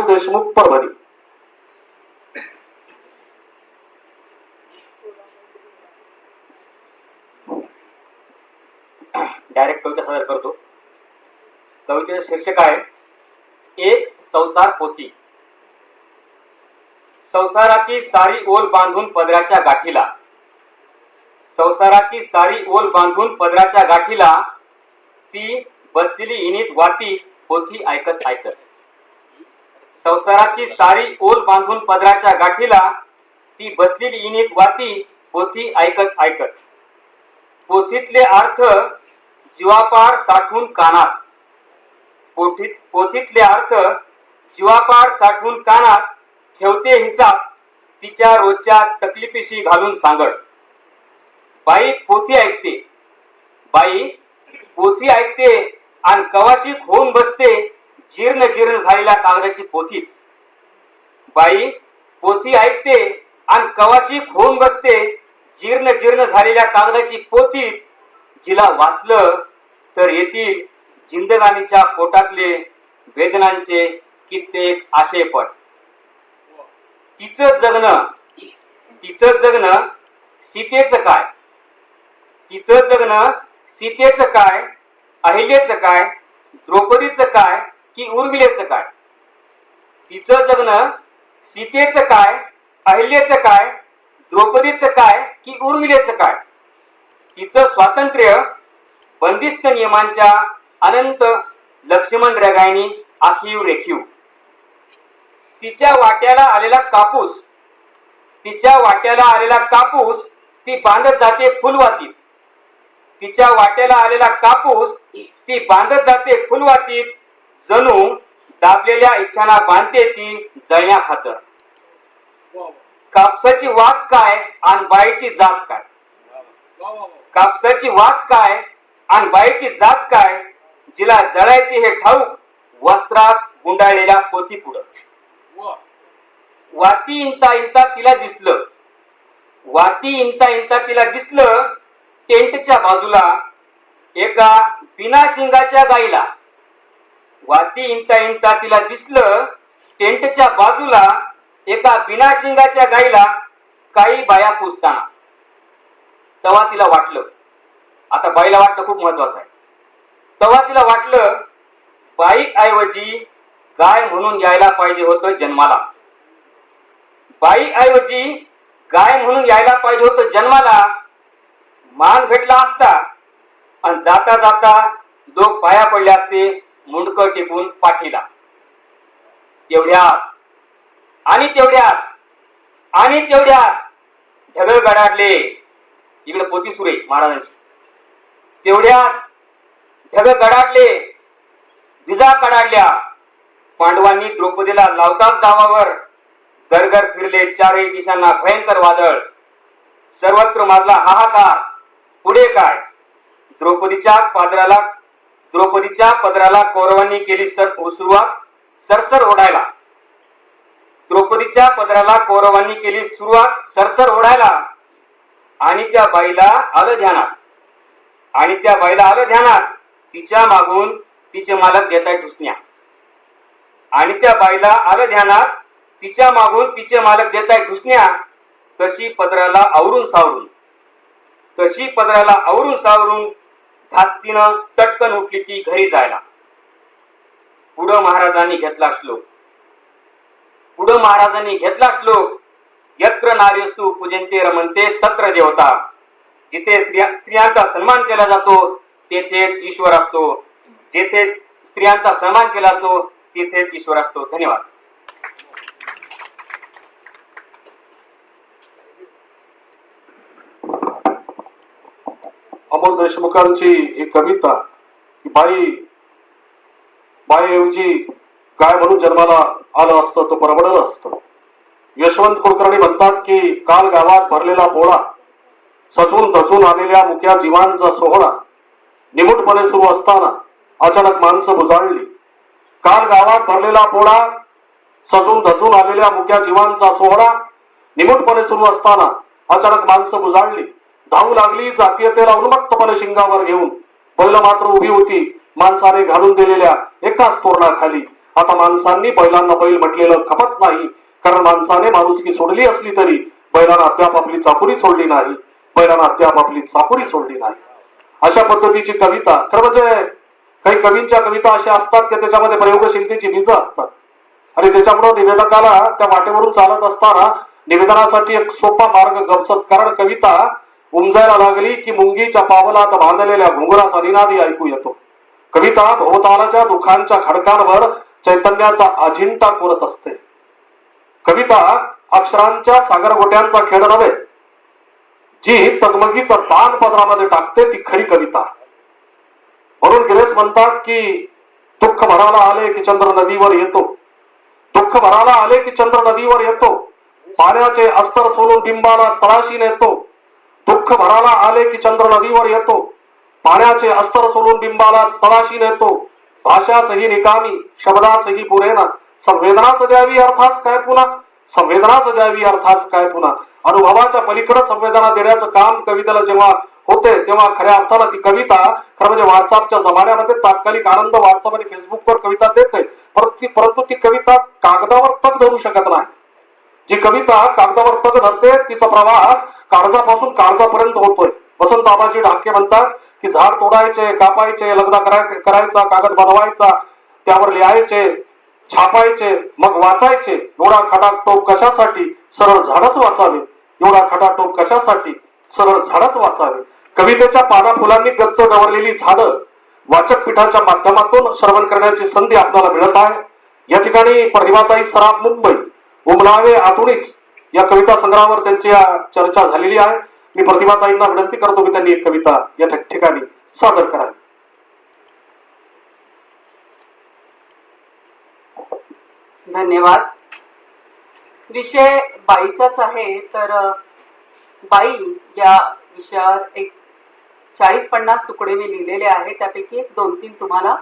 Deshmukh Parbhani. Direct कविता सादर करतो. कवितेचं शीर्षक आहे एक संसार पोती संसाराची सारी ओल बांधून पदराच्या गाठीला. संसाराची सारी ओल बांधून पदराच्या गाठीला ती बसलेली इनीत वाती पोथी ऐकत ऐकत. संसाराची सारी ओल बांधून पदराच्या गाठीला ती बसलेली इनित वाती पोथी ऐकत ऐकत. पोथीतले अर्थ जीवापार साठवून कानात. पोथीत पोथीतले अर्थ जीवापार साठवून कानात ठेवते हिसाब तिच्या रोजच्या तकलीफीशी घालून सांगत बाई पोथी ऐकते. बाई पोथी ऐकते आणि कवाशी होऊन बसते जीर्ण जीर्ण झालेल्या कागदाची पोथीच बाई पोथी ऐकते आणि कवाशी होऊन बसते. जीर्ण जीर्ण झालेल्या कागदाची पोथीच जिला वाचलं तर येतील जिंदगानीच्या पोटातले वेदनांचे कित्येक आशेपट तिचं जगणं तिचं जगणं सीतेचं काय? तिचं जगणं सीतेचं काय? अहिलेच काय? द्रौपदीच काय? की उर्मिलेचं काय? तिचं जगणं सीतेचं काय अहिल्याचं काय द्रौपदीचं काय की उर्मिलेचं काय? तिचं स्वातंत्र्य बंदिस्त नियमांच्या अनंत लक्ष्मण रगायनी आखीव रेखीव. तिच्या वाट्याला आलेला कापूस तिच्या वाट्याला आलेला कापूस ती बांधत जाते फुलवातीत. तिच्या वाट्याला आलेला कापूस ती बांधत जाते फुलवातीत. जणू दाबलेल्या इच्छाना बांधते ती जळण्या खातर. कापसाची वाघ काय आणि बाईची जात काय? कापसाची वाघ काय आणि बाईची जात काय? जिला जळायचे हे ठाऊक वस्त्रात गुंडाळलेल्या पोती पुढं. वाती इंता इंता तिला दिसलं. वाती इंता इंता तिला दिसलं टेंटच्या बाजूला एका बिना शिंगाच्या गाईला वाती इंता इंता तिला दिसलं टेंटच्या बाजूला एका बिना शिंगाच्या गाईला काही बाया पुसताना. तेव्हा तिला वाटलं आता बाईला वाटणं खूप महत्वाचं आहे. तेव्हा तिला वाटलं बाई ऐवजी गाय म्हणून यायला पाहिजे होतं जन्माला. बाई ऐवजी गाय म्हणून यायला पाहिजे होतं जन्माला मान भेटला असता आणि जाता जाता लोक पाया पडले असते. मुंडकं टिपून पाठीला. तेवढ्यात आणि तेवढ्यात. आणि तेवढ्यात. ढगळ गडाडले इकडे पोती सुरे महाराजांची. तेवढ्यात. ढग गडाडले विजा कडाडल्या पांडवांनी द्रौपदीला लावताच गावावर गरगर फिरले चारही दिशांना भयंकर वादळ. सर्वत्र माजला हाहाकार. पुढे काय? द्रौपदीच्या पादराला द्रौपदीच्या पदराला कौरवांनी केली सर सुरुवात सरसर ओढायला. द्रौपदीच्या पदराला कौरवांनी केली सुरुवात सरसर ओढायला. आणि त्या बाईला आलं ध्यानात. आणि त्या बाईला आलं ध्यानात. तिच्या मागून तिचे मालक घेताय ठुसण्या आणि त्या बाईला आलं ध्यानात. तिच्या मागून तिचे मालक देताय आहे ठुसण्या तशी पदराला आवरून सावरून. तशी पदराला आवरून सावरून धास्तीनं तटकन उठली ती घरी जायला. पुढं महाराजांनी घेतला श्लोक. पुढं महाराजांनी घेतला श्लोक. यत्र नार्यस्तू पूजनते रमनते तत्र देवता. जिथे स्त्रिया स्त्रियांचा सन्मान केला जातो तेथे ईश्वर असतो. जेथे स्त्रियांचा सन्मान केला जातो तिथेच ईश्वर असतो. धन्यवाद. अमोल देशमुखांची ही कविता की बाई बाईऐवजी काय म्हणून जन्माला आलं असतं तो परवडलं असतं. यशवंत कुलकर्णी म्हणतात की काल गावात भरलेला पोळा सजून धजून आलेल्या मुक्या जीवांचा सोहळा निमूटपणे सुरू असताना अचानक माणसं बुजाळली. काल गावात भरलेला पोळा सजून धजून आलेल्या मुक्या जीवांचा सोहळा निमूटपणे सुरू असताना अचानक माणसं बुजाळली. धावू लागली जातीयतेला उन्मत्तपणे शिंगावर घेऊन. बैल मात्र उभी होती माणसाने घालून दिलेल्या एकाच तोरणाखाली. आता माणसांनी बैलांना बैल म्हटलेलं खपत नाही कारण माणसाने माणुसकी सोडली असली तरी बैलांना अद्याप आपली चाकुरी सोडली नाही. बैलांना अद्याप आपली चाकुरी सोडली नाही. अशा पद्धतीची कविता खरं म्हणजे काही कवींच्या कविता अशा असतात की त्याच्यामध्ये प्रयोगशीलतेची बीज असतात. आणि त्याच्यामुळे निवेदकाला त्या वाटेवरून चालत असताना निवेदनासाठी एक सोपा मार्ग गमसत कारण कविता उमजायला लागली की मुंगीच्या पावलात बांधलेल्या घुंगराचा निनादी ऐकू येतो. कविता भोवतालाच्या दुःखांच्या खडकांवर चैतन्याचा अजिंठा कोरत असते. कविता अक्षरांच्या सागरगोट्यांचा खेळ नव्हे जी तगमगीचा ताण पदरामध्ये टाकते ती खरी कविता. म्हणून गिरेस म्हणतात की दुःख भराला आले की चंद्र नदीवर येतो. दुःख भराला आले की चंद्र नदीवर येतो. पाण्याचे अस्तर सोडून बिंबाला तळाशी नेतो. दुःख भराला आले की चंद्र नदीवर येतो. पाण्याचे अस्तर सोडून बिंबाला तळाशी नेतो. भाषाचही निकामी शब्दाचही पुरेना. संवेदनाच द्यावी अर्थात काय पुन्हा? संवेदनाच द्यावी अर्थात काय पुन्हा? अनुभवाच्या पलीकडे संवेदना देण्याचं काम कवितेला जेव्हा होते तेव्हा खऱ्या अर्थानं ती कविता खरं म्हणजे व्हॉट्सअपच्या जमान्यामध्ये तात्कालिक आनंद व्हॉट्सअप आणि फेसबुकवर कविता देते परंतु ती परंतु ती कविता कागदावर तग धरू शकत नाही. जी कविता कागदावर तग धरते तिचा प्रवास काळजापासून काळजापर्यंत होतोय. वसंत बाबाजी ढाके म्हणतात की झाड तोडायचे कापायचे लगदा करायचा कागद बनवायचा त्यावर लिहायचे छापायचे मग वाचायचे. एवढा खटाटोप कशासाठी? सरळ झाडच वाचावे. एवढा खटाटोप कशासाठी? सरळ झाडच वाचावे. कवितेच्या पाना फुलांनी गच्च गवरलेली झाडं वाचक पीठाच्या माध्यमातून श्रवण करण्याची संधी आपल्याला मिळत आहे. या ठिकाणी प्रतिभाताई सराफ मुंबई उमलावे आतुणीच या कविता संग्रहावर त्यांची चर्चा झालेली आहे. मी प्रतिभाताईंना विनंती करतो की त्यांनी एक कविता या ठिकाणी सादर करावी. धन्यवाद. विषय बाईचाच आहे तर बाई या विषयावर एक चाळीस पन्नास तुकडे मी लिहिलेले आहे त्यापैकी एक दोन तीन तुम्हाला